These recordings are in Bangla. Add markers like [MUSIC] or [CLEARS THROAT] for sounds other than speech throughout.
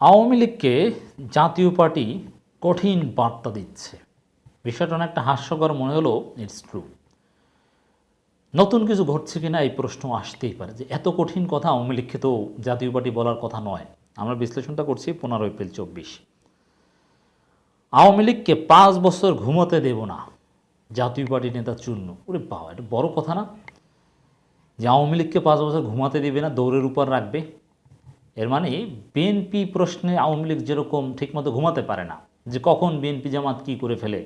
আওয়ামী লীগকে জাতীয় পার্টি কঠিন বার্তা দিচ্ছে। বিষয়টা অনেকটা হাস্যকর মনে হলো ইটস ট্রু নতুন কিছু ঘটছে কিনা এই প্রশ্ন আসতেই পারে যে এত কঠিন কথা আওয়ামী লীগকে তো জাতীয় পার্টি বলার কথা নয়। আমরা বিশ্লেষণটা করছি পনেরো এপ্রিল চব্বিশ। আওয়ামী লীগকে পাঁচ বছর ঘুমাতে দেব না। জাতীয় পার্টি নেতা চূর্ণ। ওরে বাবা, এটা বড় কথা না? যে আওয়ামী লীগকে পাঁচ বছর ঘুমাতে দেবে না, দৌড়ের উপর রাখবে। এর মানে বিএনপি প্রশ্নে আওয়ামী লীগ যেরকম ঠিকমতো ঘুমাতে পারে না, যে কখন বিএনপি জামাত কি করে ফেলে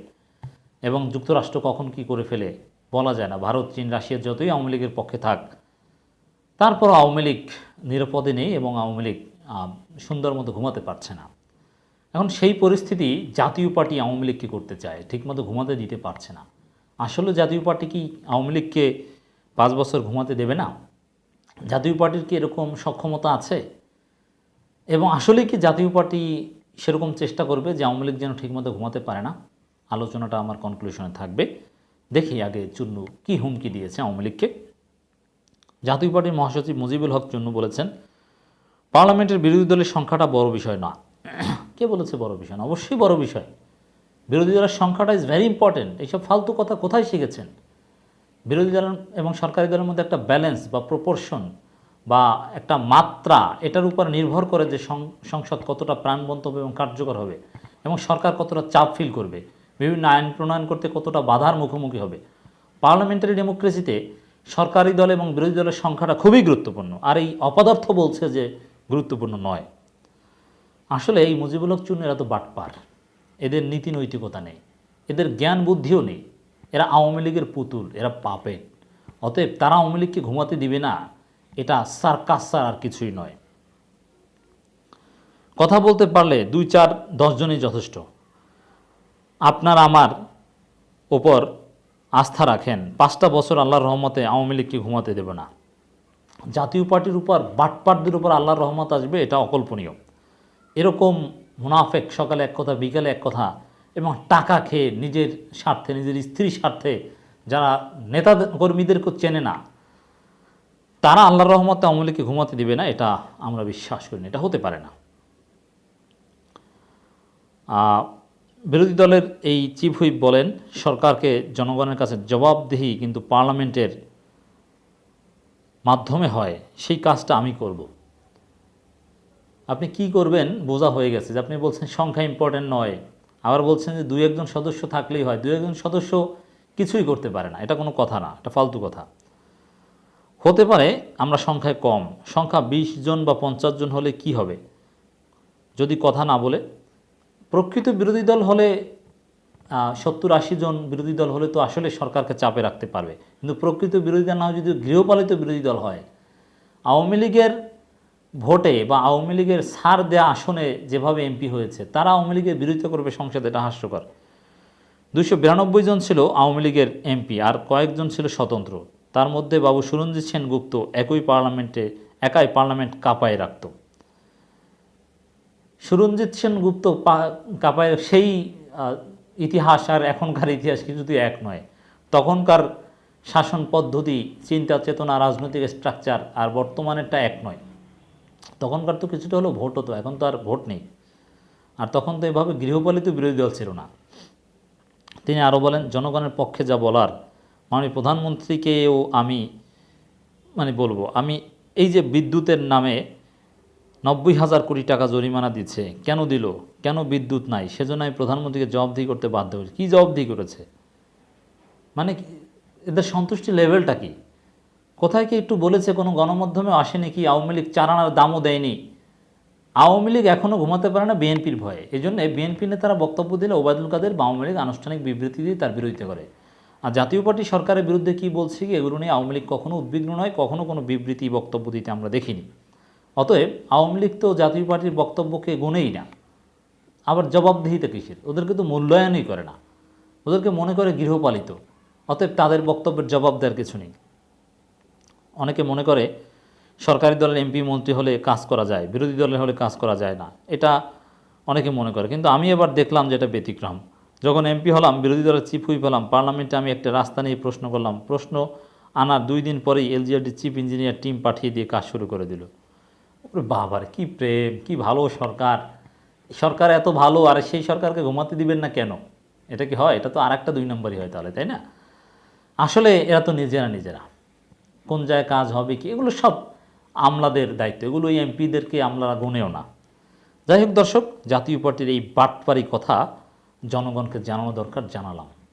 এবং যুক্তরাষ্ট্র কখন কি করে ফেলে, বলা যায় না। ভারত, চীন, রাশিয়া যতই আওয়ামী লীগের পক্ষে থাক তারপর আওয়ামী লীগ নিরাপদে নেই এবং আওয়ামী লীগ সুন্দর মতো ঘুমাতে পারছে না। এখন সেই পরিস্থিতি জাতীয় পার্টি আওয়ামী লীগকে করতে চায়, ঠিকমতো ঘুমাতে দিতে পারছে না। আসলে জাতীয় পার্টি কি আওয়ামী লীগকে পাঁচ বছর ঘুমাতে দেবে না? জাতীয় পার্টির কি এরকম সক্ষমতা আছে? এবং আসলে কি জাতীয় পার্টি সেরকম চেষ্টা করবে যে আওয়ামী লীগ যেন ঠিকমতো ঘুমাতে পারে না? আলোচনাটা আমার কনক্লুশনে থাকবে। দেখি আগে চুন্নু কি হুমকি দিয়েছে আওয়ামী লীগকে। জাতীয় পার্টির মহাসচিব মুজিবুল হক চুন্নু বলেছেন, পার্লামেন্টের বিরোধী দলের সংখ্যাটা বড় বিষয় না [CLEARS THROAT] কে বলেছে বড় বিষয় না? অবশ্যই বড় বিষয়। বিরোধী দলের সংখ্যাটা ইজ ভেরি ইম্পর্টেন্ট এইসব ফালতু কথা কোথায় শিখেছেন? বিরোধী দল এবং সরকারি দলের মধ্যে একটা ব্যালেন্স বা প্রপোর্শন বা একটা মাত্রা, এটার উপর নির্ভর করে যে সংসদ কতটা প্রাণবন্ত হবে এবং কার্যকর হবে এবং সরকার কতটা চাপ ফিল করবে, বিভিন্ন আইন প্রণয়ন করতে কতটা বাধার মুখোমুখি হবে। পার্লামেন্টারি ডেমোক্রেসিতে সরকারি দল এবং বিরোধী দলের সংখ্যাটা খুবই গুরুত্বপূর্ণ, আর এই অপদার্থ বলছে যে গুরুত্বপূর্ণ নয়। আসলে এই মুজিবুল হক চূর্ণ এরা তো বাটপার, এদের নীতি নৈতিকতা নেই, এদের জ্ঞান বুদ্ধিও নেই, এরা আওয়ামী লীগের পুতুল, এরা পাপেন অতএব তারা আওয়ামী লীগকে ঘুমাতে দিবে না এটা সার্কাস আর কিছুই নয়। কথা বলতে পারলে দুই চার দশজনই যথেষ্ট। আপনার আমার ওপর আস্থা রাখেন, পাঁচটা বছর আল্লাহর রহমতে আওয়ামী লীগকে ঘুমাতে দেবে না। জাতীয় পার্টির উপর, বাটপাটদের উপর আল্লাহর রহমত আসবে, এটা অকল্পনীয়। এরকম মুনাফেক, সকালে এক কথা, বিকালে এক কথা, এবং টাকা খেয়ে নিজের স্বার্থে, নিজের স্ত্রীর স্বার্থে যারা নেতা কর্মীদেরকে চেনে না তারা আল্লাহর রহমতে লীগকে ঘুমাতে দিবে না, এটা আমরা বিশ্বাস করি না, এটা হতে পারে না। বিরোধী দলের এই চিফ হুইপ বলেন, সরকারকে জনগণের কাছে জবাবদিহি কিন্তু পার্লামেন্টের মাধ্যমে হয়, সেই কাজটা আমি করব। আপনি কি করবেন বোঝা হয়ে গেছে যে আপনি বলছেন সংখ্যা ইম্পর্টেন্ট নয়, আবার বলছেন যে দুই একজন সদস্য থাকলেই হয়, দুই একজন সদস্য কিছুই করতে পারে না, এটা কোনো কথা না, এটা ফালতু কথা। হতে পারে আমরা সংখ্যায় কম। সংখ্যা বিশ জন বা পঞ্চাশ জন হলে কি হবে? যদি কথা না বলে। প্রকৃত বিরোধী দল হলে সত্তর আশি জন বিরোধী দল হলে তো আসলে সরকারকে চাপে রাখতে পারবে। কিন্তু প্রকৃত বিরোধী দল না যদি গৃহপালিত বিরোধী দল হয়, আওয়ামী লীগের ভোটে বা আওয়ামী লীগের সার দেয়া আসনে যেভাবে এমপি হয়েছে, তারা আওয়ামী লীগের বিরোধিতা করবে সংসদে, এটা হাস্যকর। দুশো জন ছিল আওয়ামী লীগের এমপি আর কয়েকজন ছিল স্বতন্ত্র। তার মধ্যে বাবু সুরঞ্জিত সেনগুপ্ত একই পার্লামেন্টে, একাই পার্লামেন্ট কাঁপায় রাখত। সুরঞ্জিত সেনগুপ্ত কাঁপায়, সেই ইতিহাস আর এখনকার ইতিহাস কিছুতেই এক নয়। তখনকার শাসন পদ্ধতি, চিন্তা চেতনা, রাজনৈতিক স্ট্রাকচার আর বর্তমানেরটা এক নয়। তখনকার তো কিছুটা হলেও ভোট হতো, এখন তো আর ভোট নেই। আর তখন তো এভাবে গৃহপালিত বিরোধী দল ছিল না। তিনি আরও বলেন, জনগণের পক্ষে যা বলার মাননীয় প্রধানমন্ত্রীকেও আমি মানে বলব, আমি এই যে বিদ্যুতের নামে নব্বই হাজার কোটি টাকা জরিমানা দিচ্ছে, কেন দিল, কেন বিদ্যুৎ নাই, সেজন্য আমি প্রধানমন্ত্রীকে জবাবদিহি করতে বাধ্য হয়েছি। কী জবাবদিহি করেছে? মানে এদের সন্তুষ্টি লেভেলটা কি? কোথায় কি একটু বলেছে কোনো গণমাধ্যমে? আসেনি কি? আওয়ামী লীগ চারানার দামও দেয়নি। আওয়ামী লীগ এখনও ঘুমাতে পারে না বিএনপির ভয়ে। এই জন্য বিএনপি নেতারা বক্তব্য দিলে ওবায়দুল কাদের বা আওয়ামী লীগ আনুষ্ঠানিক বিবৃতি দিয়ে তার বিরোধিতা করে। আর জাতীয় পার্টি সরকারের বিরুদ্ধে কি বলছে কি, এগুলো নিয়ে আওয়ামী লীগ কখনো উদ্বিগ্ন নয়, কখনো কোনো বিবৃতি বক্তব্য দিতে আমরা দেখিনি। অতএব আওয়ামী লীগ তো জাতীয় পার্টির বক্তব্যকে গুনেই না। আবার জবাবদিহিতা কিসের? ওদেরকে তো মূল্যায়নই করে না। ওদেরকে মনে করে গৃহপালিত। অতএব তাদের বক্তব্যের জবাব দেওয়ার কিছু নেই। অনেকে মনে করে সরকারি দলের এমপি মন্ত্রী হলে কাজ করা যায়, বিরোধী দলের হলে কাজ করা যায় না। এটা অনেকে মনে করে। কিন্তু আমি এবার দেখলাম যে এটা ব্যতিক্রম। যখন এমপি হলাম, বিরোধী দলের চিফ হুইপ হলাম পার্লামেন্টে আমি একটা রাস্তা নিয়ে প্রশ্ন করলাম। প্রশ্ন আনার দুই দিন পরেই এলজিআরডি চিফ ইঞ্জিনিয়ার টিম পাঠিয়ে দিয়ে কাজ শুরু করে দিল। বাবার, কি প্রেম, কি ভালো সরকার। সরকার এত ভালো, আর সেই সরকারকে ঘুমাতে দিবেন না কেন? এটা কি হয়? এটা তো আর একটা দুই নম্বরই হয় তাহলে, তাই না? আসলে এরা তো নিজেরা নিজেরা। কোন জায়গায় কাজ হবে কি? এগুলো সব আমলাদের দায়িত্ব। এগুলো এই এমপিদেরকে আমলারা গুনেও না। যাই হোক দর্শক, জাতীয় পার্টির এই বাটপারি কথা জনগণকে জানানো দরকার জানালাম।